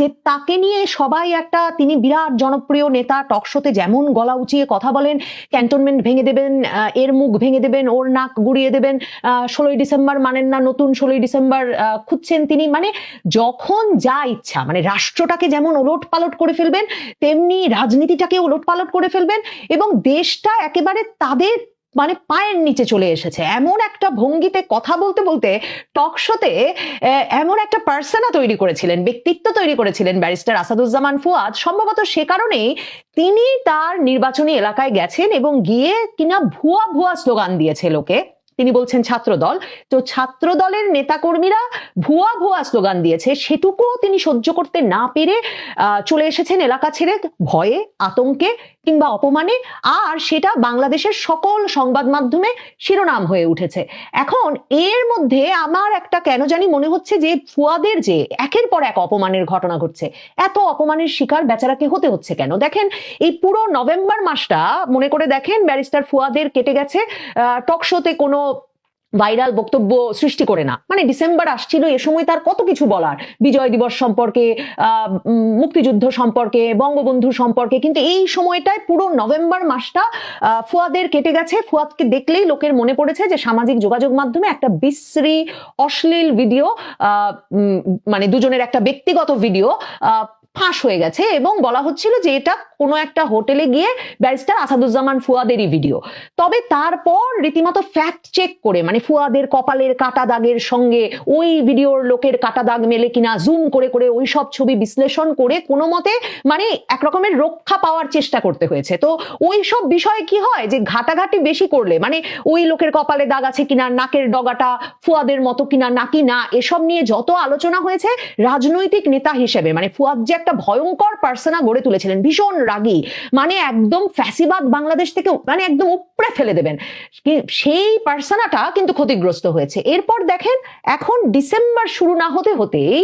যে তাকে নিয়ে সবাই একটা তিনি বিরাট জনপ্রিয় নেতা টকশোতে যেমন গলা উঁচিয়ে কথা বলেন, ক্যান্টনমেন্ট ভেঙে দেবেন এর মুখ ভেঙে দেবেন, ওর নাক গুড়িয়ে দেবেন ষোলোই ডিসেম্বর মানেন না, নতুন ষোলোই ডিসেম্বর খুঁজছেন তিনি। মানে যখন যা ইচ্ছা মানে রাষ্ট্রটাকে যেমন ওলট পালট করে ফেলবেন, তেমনি রাজনীতিটাকে ওলট পালট করে ফেলবেন এবং দেশটা একেবারে তাদের মানে পায়ের নিচে চলে এসেছে। এমন একটা ভঙ্গিতে কথা বলতে বলতে টক শোতে এমন একটা পার্সোনা তৈরি করেছিলেন, ব্যক্তিত্ব তৈরি করেছিলেন ব্যারিস্টার আসাদুজ্জামান ফুয়াদ। সম্ভবত সে কারণেই তিনি তার নির্বাচনী এলাকায় গেছেন এবং গিয়ে কিনা ভুয়া ভুয়া স্লোগান দিয়েছে লোকে। তিনি বলছেন ছাত্রদল। তো ছাত্র দলের নেতাকর্মীরা ভুয়া ভুয়া স্লোগান দিয়েছে। সেটুকুও তিনি সহ্য করতে না পেরে চলে এসেছেন এলাকা ছেড়ে ভয়ে, আতঙ্কে কিংবা অপমানে। আর সেটা বাংলাদেশের সকল সংবাদ মাধ্যমে শিরোনাম হয়ে উঠেছে। এখন এর মধ্যে আমার একটা কেন জানি মনে হচ্ছে যে ফুয়াদের যে একের পর এক অপমানের ঘটনা ঘটছে, এত অপমানের শিকার বেচারাকে হতে হচ্ছে কেন? দেখেন, এই পুরো নভেম্বর মাসটা মনে করে দেখেন ব্যারিস্টার ফুয়াদের কেটে গেছে টক শোতে কোনো ভাইরাল বক্তব্য সৃষ্টি করে না। মানে ডিসেম্বর আসছিল, এ সময় তার কত কিছু বলার? বিজয় দিবস সম্পর্কে মুক্তিযুদ্ধ সম্পর্কে, বঙ্গবন্ধু সম্পর্কে। কিন্তু এই সময়টায় পুরো নভেম্বর মাসটা ফুয়াদের কেটে গেছে। ফুয়াদকে দেখলেই লোকের মনে পড়েছে যে সামাজিক যোগাযোগ মাধ্যমে একটা বিশ্রী, অশ্লীল ভিডিও মানে দুজনের একটা ব্যক্তিগত ভিডিও ফাঁস হয়ে গেছে এবং বলা হচ্ছিল যে এটা কোনো একটা হোটেলে গিয়ে ব্যারিস্টার আসাদুজ্জামান ফুয়াদেরই ভিডিও। তবে তারপর রীতিমতো ফ্যাক্ট চেক করে মানে ফুয়াদের কপালের কাটা দাগের সঙ্গে ওই ভিডিওর লোকের কাটা দাগ মেলে কিনা জুম করে করে ওই সব ছবি বিশ্লেষণ করে কোনো মতে মানে একরকমের রক্ষা পাওয়ার চেষ্টা করতে হয়েছে। তো ওই সব বিষয়ে কি হয় যে ঘাটাঘাটি বেশি করলে মানে ওই লোকের কপালে দাগ আছে কিনা, নাকের ডগাটা ফুয়াদের মতো কিনা নাকি না, এসব নিয়ে যত আলোচনা হয়েছে রাজনৈতিক নেতা হিসেবে মানে ফুয়াদ যে একটা ভয়ঙ্কর পার্সোনা গড়ে তুলেছিলেন, ভীষণ রাগী। মানে একদম ফ্যাসিবাদ বাংলাদেশ থেকে মানে একদম উপড়ে ফেলে দেবেন। সেই পার্সোনাটা কিন্তু ক্ষতিগ্রস্ত হয়েছে। এরপর দেখেন, এখন ডিসেম্বর শুরু না হতে হতেই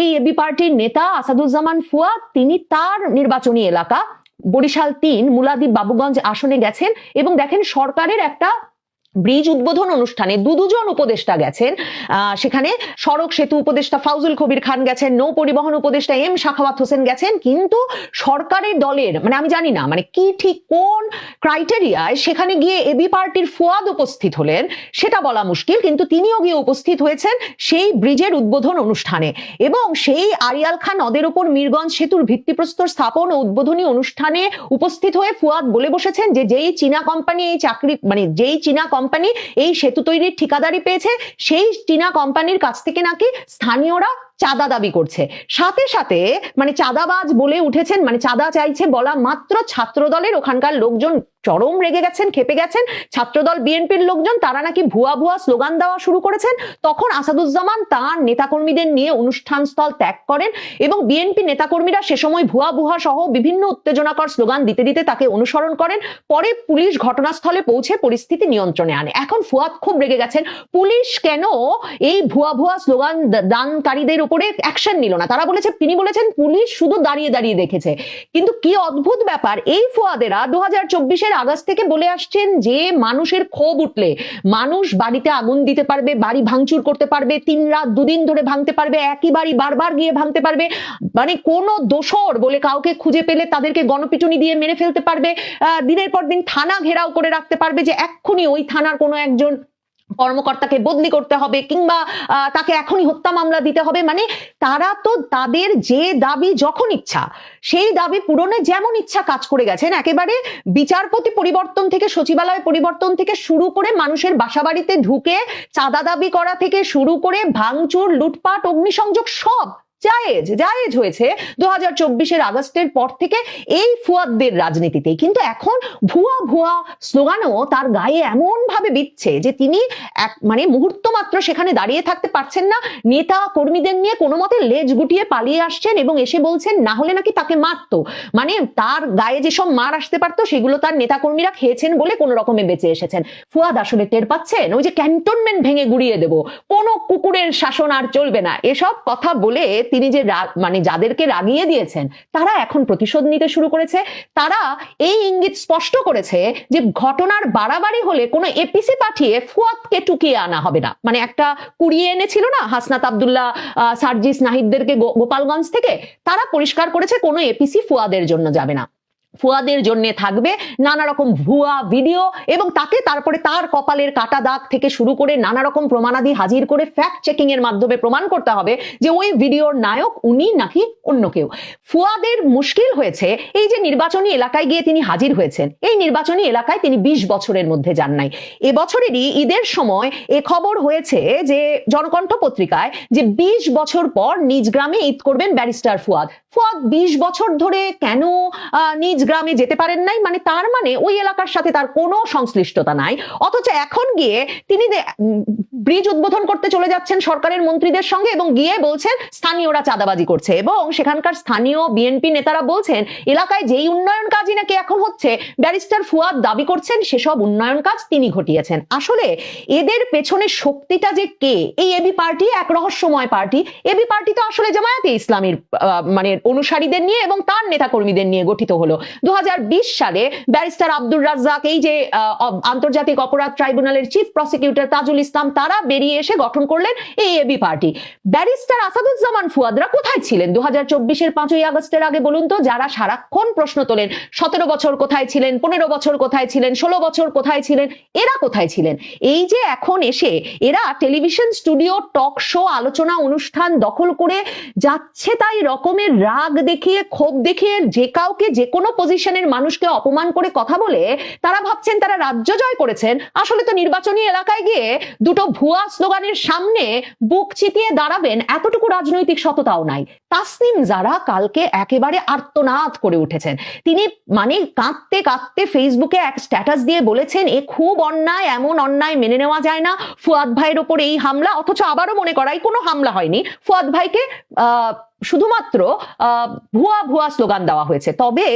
এই এবি পার্টির নেতা আসাদুজ্জামান ফুয়াদ তিনি তার নির্বাচনী এলাকা বরিশাল তিন মুলাদি বাবুগঞ্জ আসনে গেছেন এবং দেখেন সরকারের একটা ব্রিজ উদ্বোধন অনুষ্ঠানে দু দুজন উপদেষ্টা গেছেন। সেখানে সড়ক সেতু উপদেষ্টা ফাউজুল কবির খান গেছেন, নৌ পরিবহন উপদেষ্টা এম শাখাওয়াত হোসেন গেছেন। কিন্তু সরকারের দলের মানে আমি জানি না মানে কি ঠিক কোন ক্রাইটেরিয়ায় সেখানে গিয়ে এবি পার্টির ফুয়াদ উপস্থিত হলেন সেটা বলা মুশকিল। কিন্তু তিনিও গিয়ে উপস্থিত হয়েছেন সেই ব্রিজের উদ্বোধন অনুষ্ঠানে। এবং সেই আরিয়াল খান নদের ওপর মিরগঞ্জ সেতুর ভিত্তিপ্রস্তর স্থাপন ও উদ্বোধনী অনুষ্ঠানে উপস্থিত হয়ে ফুয়াদ বলে বসেছেন যে যেই চীনা কোম্পানি এই চাকরি মানে যেই চীনা কোম্পানি এই সেতু তৈরির ঠিকাদারি পেয়েছে। সেই চীনা কোম্পানির কাছ থেকে নাকি স্থানীয়রা চাঁদা দাবি করছে। সাথে সাথে মানে চাঁদাবাজ বলে উঠেছেন মানে চাঁদা চাইছে বলা মাত্র ছাত্র দলের ওখানকার লোকজন। চরম রেগে গেছেন, খেপে গেছেন। ছাত্রদল, বিএনপির লোকজন, তারা নাকি ভুয়া ভুয়া স্লোগান দেওয়া শুরু করেছেন। তখন আসাদুজ্জামান তার নেতাকর্মীদের নিয়ে অনুষ্ঠান স্থল ত্যাগ করেন এবং বিএনপি নেতাকর্মীরা সে সময় ভুয়া ভুয়া সহ বিভিন্ন উত্তেজনাকর স্লোগান দিতে দিতে তাকে অনুসরণ করেন। পরে পুলিশ ঘটনাস্থলে পৌঁছে পরিস্থিতি নিয়ন্ত্রণে আনে। এখন ফুয়াদ খুব রেগে গেছেন। পুলিশ কেন এই ভুয়া ভুয়া স্লোগান দানকারীদের উপরে অ্যাকশন নিল না। তারা বলেছে, তিনি বলেছেন, পুলিশ শুধু দাঁড়িয়ে দাঁড়িয়ে দেখেছে। কিন্তু কি অদ্ভুত ব্যাপার, এই ফোয়াদেরা দু হাজার চব্বিশের আগস্ট থেকে বলে আসছেন যে, মানুষের ক্ষোভ উঠলে, মানুষ বাড়িতে আগুন দিতে পারবে, বাড়ি ভাঙচুর করতে পারবে, তিন রাত দুদিন ধরে ভাঙতে পারবে একই বাড়ি বারবার গিয়ে ভাঙতে পারবে। মানে কোনো দোষর বলে কাউকে খুঁজে পেলে তাদেরকে গণপিটুনি দিয়ে মেরে ফেলতে পারবে। দিনের পর দিন থানা ঘেরাও করে রাখতে পারবে যে, এক্ষুনি ওই থানার কোনো একজন কর্মকর্তাকে বদলি করতে হবে কিংবা তাকে এখনই হত্যা মামলা দিতে হবে। মানে তারা তো তাদের যে দাবি যখন ইচ্ছা, সেই দাবি পূরণে যেমন ইচ্ছা কাজ করে গেছেন, একেবারে বিচারপতি পরিবর্তন থেকে, সচিবালয় পরিবর্তন থেকে শুরু করে মানুষের বাসাবাড়িতে ঢুকে, চাঁদা দাবি করা থেকে শুরু করে ভাঙচুর, লুটপাট, অগ্নিসংযোগ সব জায়েজ জায়েজ হয়েছে দু হাজার চব্বিশের আগস্টের পর থেকে এই ফুয়াদদের রাজনীতিতে। কিন্তু এখন ভুয়া ভুয়া স্লোগানও তার গায়ে এমন ভাবে বিচ্ছে যে তিনি এক মানে মুহূর্ত মাত্র সেখানে দাঁড়িয়ে থাকতে পারছেন না। নেতা কর্মীদের নিয়ে কোনো মতে লেজ গুটিয়ে পালিয়ে আসছেন এবং এসে বলছেন, না হলে নাকি তাকে মারতো। মানে তার গায়ে যেসব মার আসতে পারতো, সেগুলো তার নেতা কর্মীরা খেয়েছেন বলে কোনো রকমে বেঁচে এসেছেন। ফুয়াদ আসলে টের পাচ্ছেন? ওই যে ক্যান্টনমেন্ট ভেঙে গুড়িয়ে দেব। কোনো কুকুরের শাসন আর চলবে না। এসব কথা বলে তিনি যে মানে যাদেরকে রাগিয়ে দিয়েছেন, তারা এখন প্রতিশোধ নিতে শুরু করেছে। তারা এই ইঙ্গিত স্পষ্ট করেছে যে ঘটনার বাড়াবাড়ি হলে কোনো এপিসি পাঠিয়ে ফুয়াদকে টুকিয়ে আনা হবে না। মানে একটা কুড়িয়ে এনেছিল না হাসনাত আবদুল্লাহ সার্জিস নাহিদদেরকে গোপালগঞ্জ থেকে? তারা পরিষ্কার করেছে কোনো এপিসি ফুয়াদের জন্য যাবে না। ফুয়াদের জন্য থাকবে। নানা রকম ভুয়া ভিডিও এবং তাকে তারপরে তার কপালের কাটা দাগ থেকে শুরু করে নানা রকম প্রমাণাদি হাজির করে ফ্যাক্ট চেকিং এর মাধ্যমে প্রমাণ করতে হবে যে ওই ভিডিওর নায়ক উনি নাকি অন্য কেউ। ফুয়াদের মুশকিল হয়েছে এই যে নির্বাচনী এলাকায় গিয়ে তিনি হাজির হয়েছেন। এই নির্বাচনী এলাকায় তিনি বিশ বছরের মধ্যে যান নাই। এবছরেরই ঈদের সময় এ খবর হয়েছে যে জনকণ্ঠ পত্রিকায় যে বিশ বছর পর নিজ গ্রামে ঈদ করবেন ব্যারিস্টার ফুয়াদ। ফুয়াদ বিশ বছর ধরে কেন নিজ গ্রামে যেতে পারেন নাই মানে তার মানে ওই এলাকার সাথে তার কোনো সংশ্লিষ্টতা নাই। অথচ এখন গিয়ে তিনি ব্রিজ উদ্বোধন করতে চলে যাচ্ছেন সরকারের মন্ত্রীদের সঙ্গে এবং গিয়ে বলছেন স্থানীয়রা চাঁদাবাজি করছে এবং সেখানকার স্থানীয় বিএনপি নেতারা বলছেন, এলাকায় যেই উন্নয়ন কাজই নাকি এখন হচ্ছে, ব্যারিস্টার ফুয়াদ দাবি করছেন সেসব উন্নয়ন কাজ তিনি ঘটিয়েছেন। আসলে এদের পেছনে শক্তিটা যে কে? এই এবি পার্টি এক রহস্যময় পার্টি। এবি পার্টি তো আসলে জামায়াতে ইসলামীর মানে অনুসারীদের নিয়ে এবং তার নেতাকর্মীদের নিয়ে গঠিত হলো। দু হাজার বিশ সালে ব্যারিস্টার আব্দুর রাজ্জাক, এই যে আন্তর্জাতিক অপরাধ ট্রাইব্যুনালের চিফ প্রসিকিউটর তাজুল ইসলাম, তারা বেরিয়ে এসে গঠন করলেন এই এবি পার্টি। ব্যারিস্টার আসাদুজ্জামান ফুয়াদরা কোথায় ছিলেন? দু হাজার পাঁচই আগস্টের আগে বলুন তো, যারা সারাক্ষণ প্রশ্ন তোলেন, সতেরো বছর কোথায় ছিলেন, পনেরো বছর কোথায় ছিলেন, ষোলো বছর কোথায় ছিলেন, এরা কোথায় ছিলেন? এই যে এখন এসে এরা টেলিভিশন স্টুডিও, টক শো, আলোচনা অনুষ্ঠান দখল করে যাচ্ছে তাই রকমের রাগ দেখিয়ে, ক্ষোভ দেখিয়ে যে কাউকে যে কোনো পজিশনের মানুষকে অপমান করে কথা বলে তারা ভাবছেন তারা রাজ্য জয় করেছেন। আসলে তো নির্বাচনী এলাকায় গিয়ে দুটো ভুয়া স্লোগানের সামনে বুক চিতিয়ে দাঁড়াবেন এতটুকু রাজনৈতিক সততাও নাই। তাসনিম যারা কালকে একেবারে আর্তনাদ করে উঠেছেন। তিনি মানে কাঁদতে কাঁদতে ফেসবুকে এক স্ট্যাটাস দিয়ে বলেছেন, এ খুব অন্যায়, এমন অন্যায় মেনে নেওয়া যায় না। ফুয়াদ ভাইয়ের ওপর এই হামলা, অথচ আবারও মনে করাই কোনো হামলা হয়নি। ফুয়াদ ভাইকে, আহ শুধুমাত্র ভুয়া ভুয়া স্লোগান দেওয়া হয়েছে। তবে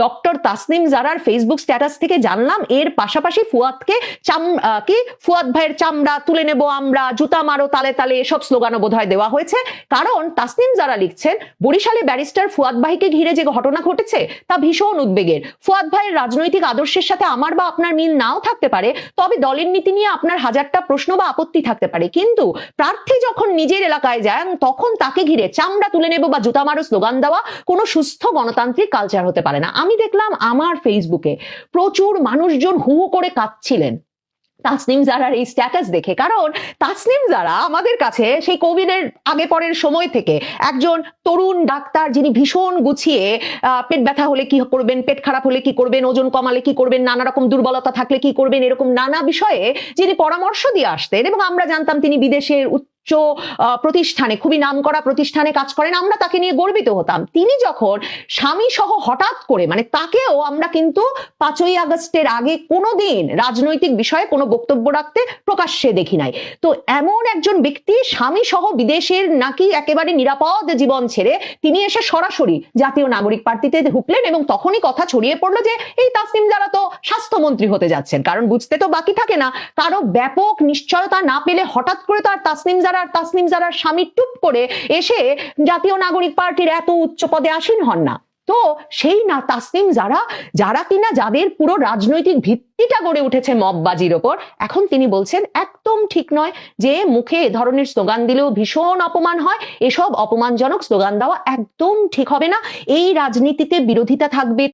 ডক্টর তাসনিম জারার ফেসবুক স্ট্যাটাস থেকে জানলাম, এর পাশাপাশি ফুয়াদকে চাম কি? ফুয়াদ ভাইয়ের চামড়া তুলে নেব আমরা, জুতা মারো তালে তালে, এসব স্লোগানও বোধহয় দেওয়া হয়েছে। কারণ তাসনিম যারা লিখছেন, বরিশালে ব্যারিস্টার ফুয়াদ ভাইকে ঘিরে যে ঘটনা ঘটেছে, তা ভীষণ উদ্বেগের। ফুয়াদ ভাইয়ের রাজনৈতিক আদর্শের সাথে আমার বা আপনার মিল নাও থাকতে পারে, তবে দলের নীতি নিয়ে আপনার হাজারটা প্রশ্ন বা আপত্তি থাকতে পারে। কিন্তু প্রার্থী যখন নিজের এলাকায় যান, তখন তাকে ঘিরে চামড়া তুলে নেব বা জুতা মারো স্লোগান দেওয়া কোনো সুস্থ গণতান্ত্রিক কালচার হতে পারে না। আমি দেখলাম আমার ফেসবুকে প্রচুর মানুষজন হু করে কাঁদছিলেন। তাসনিম জারার এই স্ট্যাটাস দেখে। কারণ তাসনিম জারা আমাদের কাছে সেই কোভিডের আগে পরের সময় থেকে একজন তরুণ ডাক্তার যিনি ভীষণ গুছিয়ে পেট ব্যথা হলে কি করবেন, পেট খারাপ হলে কি করবেন, ওজন কমালে কি করবেন, নানা রকম দুর্বলতা থাকলে কি করবেন, এরকম নানা বিষয়ে যিনি পরামর্শ দিয়ে আসতেন এবং আমরা জানতাম তিনি বিদেশের প্রতিষ্ঠানে, খুবই নামকরা প্রতিষ্ঠানে কাজ করেন, আমরা তাকে নিয়ে গর্বিত হতাম। তিনি যখন স্বামী সহ হঠাৎ করে মানে তাকেও আমরা কিন্তু পাঁচই আগস্টের আগে কোনোদিন রাজনৈতিক বিষয়ে কোনো বক্তব্য রাখতে প্রকাশ্যে দেখি নাই। তো এমন একজন ব্যক্তি স্বামী সহ বিদেশের নাকি একেবারে নিরাপদ জীবন ছেড়ে তিনি এসে সরাসরি জাতীয় নাগরিক পার্টিতে ঢুকলেন এবং তখনই কথা ছড়িয়ে পড়ল যে, এই তাসনিম যারা তো স্বাস্থ্যমন্ত্রী হতে যাচ্ছেন, কারণ বুঝতে তো বাকি থাকে না। কারও ব্যাপক নিশ্চয়তা না পেলে হঠাৎ করে তো আর তাসনিম যারা আর তাসনিম যারার স্বামী টুপ করে এসে জাতীয় নাগরিক পার্টির এত উচ্চ পদে আসীন হন না। তো সেই না তাসনিম যারা যারা কিনা যাদের পুরো রাজনৈতিক ভিত্তিটা গড়ে উঠেছে মববাজির ওপর, এখন তিনি বলছেন একদম ঠিক নয় যে মুখে এ ধরনের স্লোগান দিলেও ভীষণ অপমান হয়, এসব অপমানজনক স্লোগান দেওয়া একদম ঠিক হবে না। এই রাজনীতিতে বিরোধিতা থাকবে।